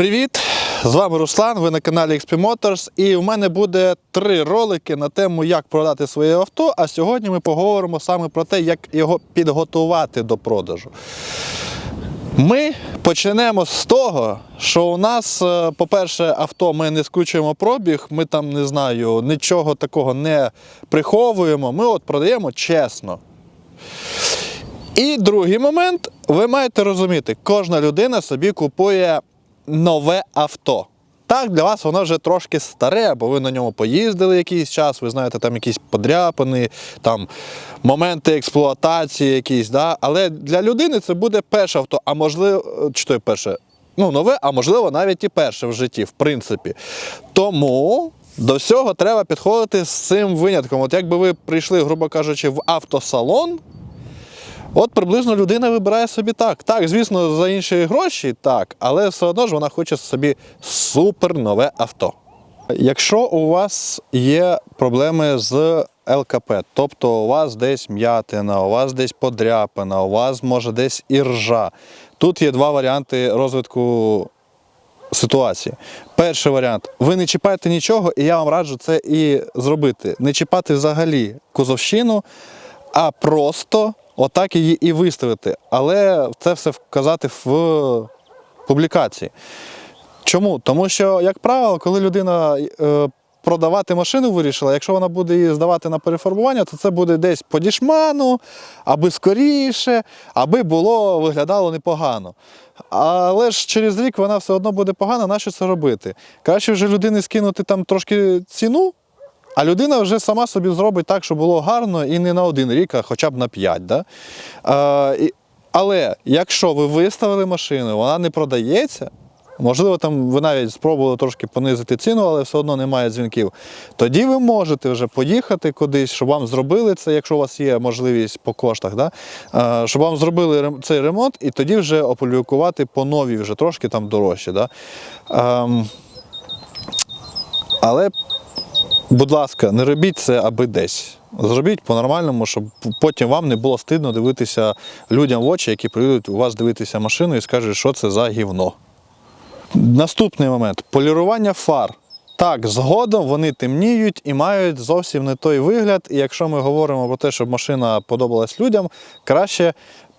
Привіт! З вами Руслан, ви на каналі XP Motors і в мене буде три ролики на тему, як продати своє авто. А сьогодні ми поговоримо саме про те, як його підготувати до продажу. Ми почнемо з того, що у нас, е, по-перше, авто ми не скручуємо пробіг, ми там не знаю, нічого такого не приховуємо. Ми от продаємо чесно. І другий момент, ви маєте розуміти, кожна людина собі купує нове авто. Так, для вас воно вже трошки старе, бо ви на ньому поїздили якийсь час, ви знаєте, там якісь подряпини, там моменти експлуатації якісь, да? але для людини це буде перше авто, а можливо, чи то перше, ну, нове, а можливо, навіть і перше в житті, в принципі. Тому до всього треба підходити з цим винятком. От якби ви прийшли, грубо кажучи, в автосалон. От приблизно людина вибирає собі так. Так, звісно, за інші гроші, так, але все одно ж вона хоче собі супер нове авто. Якщо у вас є проблеми з ЛКП, тобто у вас десь м'ятина, у вас десь подряпина, у вас може десь і ржа. Тут є два варіанти розвитку ситуації. Перший варіант: ви не чіпаєте нічого, і я вам раджу це і зробити. Не чіпати взагалі кузовщину, а просто отак її і виставити. Але це все вказати в публікації. Чому? Тому що, як правило, коли людина е, продавати машину вирішила, якщо вона буде її здавати на перефарбування, то це буде десь по дішману, аби скоріше, аби було виглядало непогано. Але ж через рік вона все одно буде погана, нащо це робити? Краще вже людини скинути там трошки ціну, а людина вже сама собі зробить так, щоб було гарно і не на один рік, а хоча б на п'ять. Да? Але якщо ви виставили машину, вона не продається, можливо, там ви навіть спробували трошки понизити ціну, але все одно немає дзвінків. Тоді ви можете вже поїхати кудись, щоб вам зробили це, якщо у вас є можливість по коштах, да? щоб вам зробили цей ремонт, і тоді вже опублікувати по новій, вже трошки там дорожче. Да? Ем, але Будь ласка, не робіть це аби десь. Зробіть по-нормальному, щоб потім вам не було стидно дивитися людям в очі, які прийдуть у вас дивитися машину і скажуть, що це за гівно. Наступний момент полірування фар. Так, згодом вони темніють і мають зовсім не той вигляд. І якщо ми говоримо про те, щоб машина подобалась людям, краще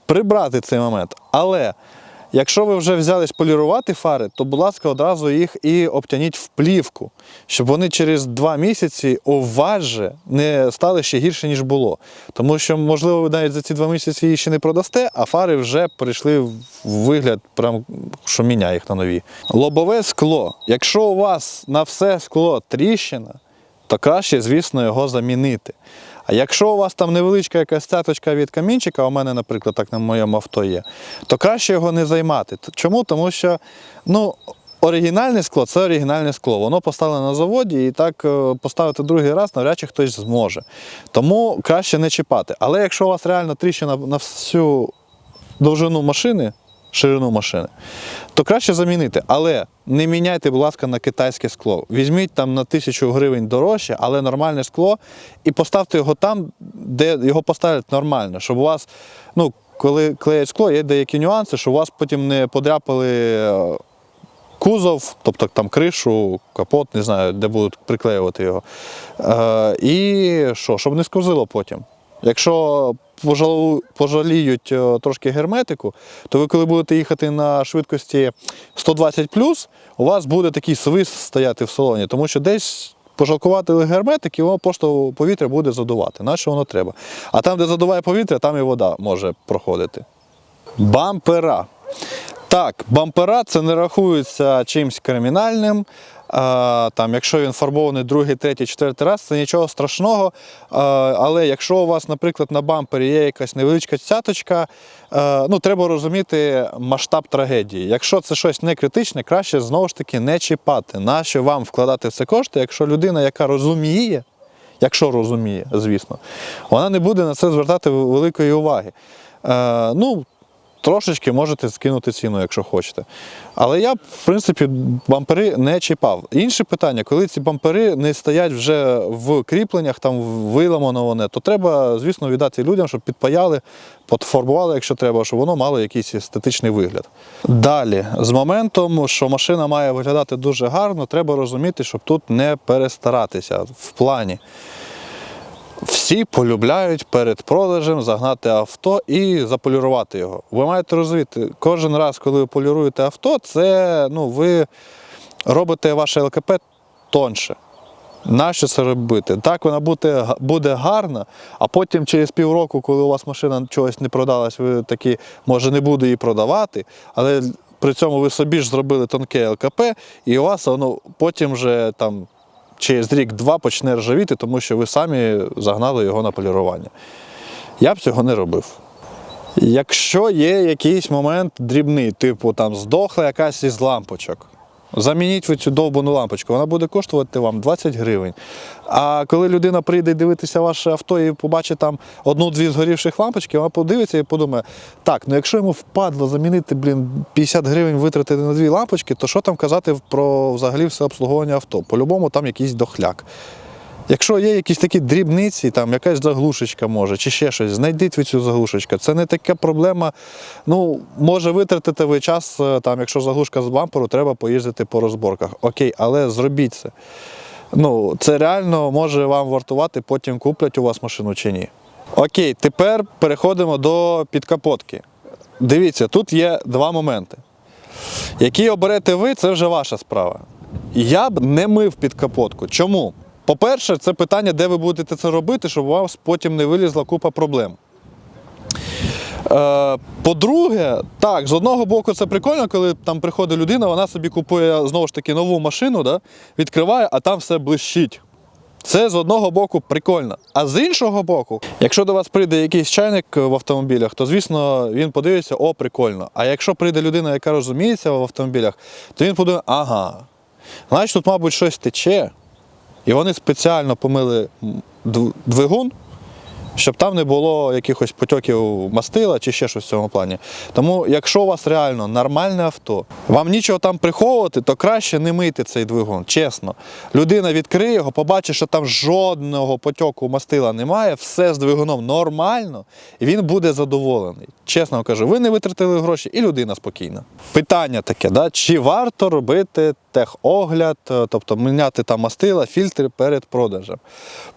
прибрати цей момент. Але якщо ви вже взялись полірувати фари, то, будь ласка, одразу їх і обтяніть в плівку, щоб вони через два місяці у вас же не стали ще гірше, ніж було. Тому що, можливо, ви навіть за ці два місяці її ще не продасте, а фари вже перейшли в вигляд, прям, що міняє їх на нові. Лобове скло. Якщо у вас на все скло тріщина, то краще, звісно, його замінити. А якщо у вас там невеличка якась цяточка від камінчика, у мене, наприклад, так на моєму авто є, то краще його не займати. Чому? Тому що ну, оригінальне скло це оригінальне скло. Воно поставлене на заводі і так е, поставити другий раз навряд чи хтось зможе. Тому краще не чіпати. Але якщо у вас реально тріщина на всю довжину машини, ширину машини, то краще замінити. Але не міняйте, будь ласка, на китайське скло. Візьміть там на тисячу гривень дорожче, але нормальне скло, і поставте його там, де його поставлять нормально, щоб у вас, ну, коли клеять скло, є деякі нюанси, щоб у вас потім не подряпали е, кузов, тобто там кришу, капот, не знаю, де будуть приклеювати його. Е, і що, щоб не скозило потім. Якщо пожаліють е, трошки герметику, то ви коли будете їхати на швидкості 120 у вас буде такий свист стояти в салоні, тому що десь пожалкувати герметик, і воно просто повітря буде задувати. На що воно треба? А там, де задуває повітря, там і вода може проходити. Бампера. Так, бампера це не рахується чимось кримінальним. Там, якщо він фарбований другий, третій, четвертий раз, це нічого страшного. Але якщо у вас, наприклад, на бампері є якась невеличка цяточка, ну, треба розуміти масштаб трагедії. Якщо це щось не критичне, краще знову ж таки не чіпати. Нащо вам вкладати це кошти, якщо людина, яка розуміє, якщо розуміє, звісно, вона не буде на це звертати великої уваги. Е, ну, трошечки можете скинути ціну, якщо хочете. Але я, в принципі, бампери не чіпав. Інше питання, коли ці бампери не стоять вже в кріпленнях, там виламано вони, то треба, звісно, віддати людям, щоб підпаяли, подфарбували, якщо треба, щоб воно мало якийсь естетичний вигляд. Далі, з моментом, що машина має виглядати дуже гарно, треба розуміти, щоб тут не перестаратися в плані. Всі полюбляють перед продажем загнати авто і заполірувати його. Ви маєте розуміти, кожен раз, коли ви поліруєте авто, це ну, ви робите ваше ЛКП тонше. Нащо це робити? Так вона буде, буде гарна, а потім через півроку, коли у вас машина чогось не продалась, ви такі, може, не буду її продавати, але при цьому ви собі ж зробили тонке ЛКП, і у вас воно потім вже там через рік-два почне ржавіти, тому що ви самі загнали його на полірування. Я б цього не робив. Якщо є якийсь момент дрібний, типу там здохла якась із лампочок, замініть цю довбану лампочку, вона буде коштувати вам 20 гривень. А коли людина прийде дивитися ваше авто і побачить там одну-дві згорівших лампочки, вона подивиться і подумає, так, ну якщо йому впадло замінити, блін, 50 гривень витратити на дві лампочки, то що там казати про взагалі все обслуговування авто? По-любому там якийсь дохляк. Якщо є якісь такі дрібниці, там якась заглушечка може, чи ще щось, знайдіть ви цю заглушечку. Це не така проблема. Ну, може витратити ви час, е, там, якщо заглушка з бамперу, треба поїздити по розборках. Окей, але зробіть це. Ну, це реально може вам вартувати, потім куплять у вас машину чи ні. Окей, тепер переходимо до підкапотки. Дивіться, тут є два моменти. Які оберете ви, це вже ваша справа. Я б не мив підкапотку. Чому? По-перше, це питання, де ви будете це робити, щоб у вас потім не вилізла купа проблем. Е, По-друге, так, з одного боку, це прикольно, коли там приходить людина, вона собі купує знову ж таки нову машину, да, відкриває, а там все блищить. Це з одного боку прикольно. А з іншого боку, якщо до вас прийде якийсь чайник в автомобілях, то звісно він подивиться, о, прикольно. А якщо прийде людина, яка розуміється в автомобілях, то він подумає, ага, значить тут, мабуть, щось тече. І вони спеціально помили двигун, щоб там не було якихось потьоків мастила чи ще щось в цьому плані. Тому, якщо у вас реально нормальне авто, вам нічого там приховувати, то краще не мити цей двигун. Чесно. Людина відкриє його, побачить, що там жодного потьоку мастила немає, все з двигуном нормально, і він буде задоволений. Чесно кажу, ви не витратили гроші, і людина спокійна. Питання таке: да? чи варто робити техогляд, е, тобто міняти там мастила, фільтри перед продажем?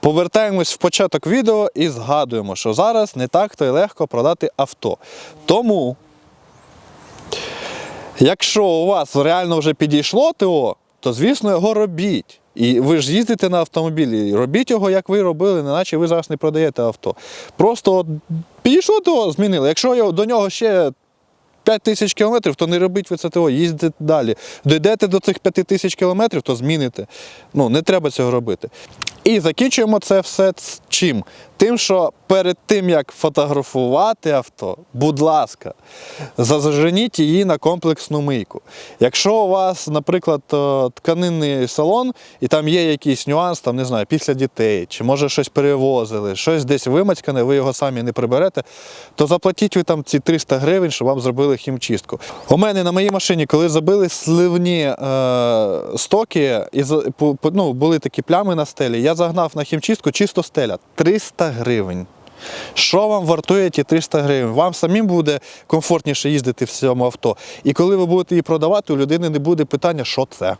Повертаємось в початок відео і згадуємо, що зараз не так то й легко продати авто. Тому, якщо у вас реально вже підійшло ТО, то звісно його робіть. І ви ж їздите на автомобілі, робіть його, як ви робили, неначе ви зараз не продаєте авто. Просто от підійшло ТО, змінили. Якщо до нього ще 5 тисяч кілометрів, то не робіть ви це того, їздите далі. Дойдете до цих 5 тисяч кілометрів, то зміните. Ну, не треба цього робити. І закінчуємо це все ц- чим? Тим, що перед тим, як фотографувати авто, будь ласка, заженіть її на комплексну мийку. Якщо у вас, наприклад, е, тканинний салон, і там є якийсь нюанс, там, не знаю, після дітей, чи може щось перевозили, щось десь вимацькане, ви його самі не приберете, то заплатіть ви там ці 300 гривень, щоб вам зробили хімчистку. У мене на моїй машині, коли забили сливні е, стоки, і ну, були такі плями на стелі, я загнав на хімчистку чисто стеля 300 гривень. Що вам вартує ті 300 гривень? Вам самим буде комфортніше їздити в цьому авто. І коли ви будете її продавати, у людини не буде питання, що це.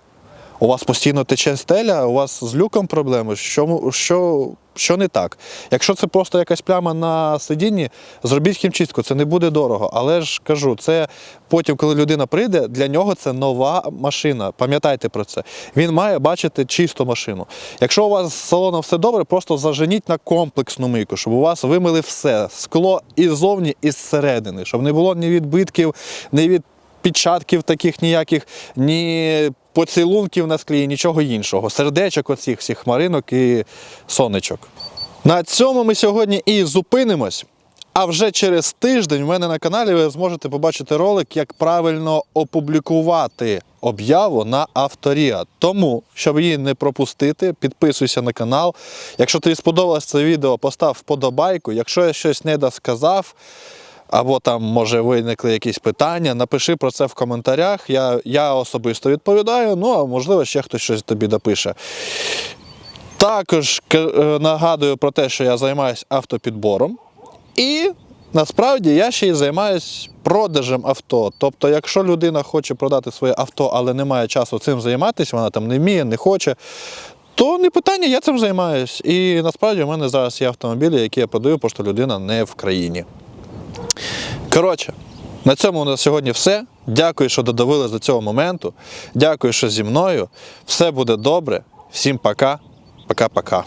У вас постійно тече стеля, у вас з люком проблеми, що, що, що не так. Якщо це просто якась пляма на сидінні, зробіть хімчистку, це не буде дорого. Але ж кажу, це потім, коли людина прийде, для нього це нова машина. Пам'ятайте про це. Він має бачити чисту машину. Якщо у вас з салоном все добре, просто заженіть на комплексну мийку, щоб у вас вимили все скло і ззовні, і зсередини, щоб не було ні відбитків, ні від підчатків таких ніяких, ні поцілунків на склі, нічого іншого. Сердечок оцих всіх хмаринок і сонечок. На цьому ми сьогодні і зупинимось. А вже через тиждень в мене на каналі ви зможете побачити ролик, як правильно опублікувати об'яву на авторія. Тому, щоб її не пропустити, підписуйся на канал. Якщо тобі сподобалось це відео, постав вподобайку. Якщо я щось не досказав, або там може виникли якісь питання, напиши про це в коментарях. Я, я особисто відповідаю, ну а можливо ще хтось щось тобі допише. Також е, нагадую про те, що я займаюся автопідбором. І насправді я ще й займаюся продажем авто. Тобто, якщо людина хоче продати своє авто, але не має часу цим займатися, вона там не вміє, не хоче, то не питання, я цим займаюсь. І насправді у мене зараз є автомобілі, які я продаю, просто людина не в країні. Коротше, на цьому у нас сьогодні все. Дякую, що додавили до цього моменту. Дякую, що зі мною. Все буде добре. Всім пока. Пока-пока.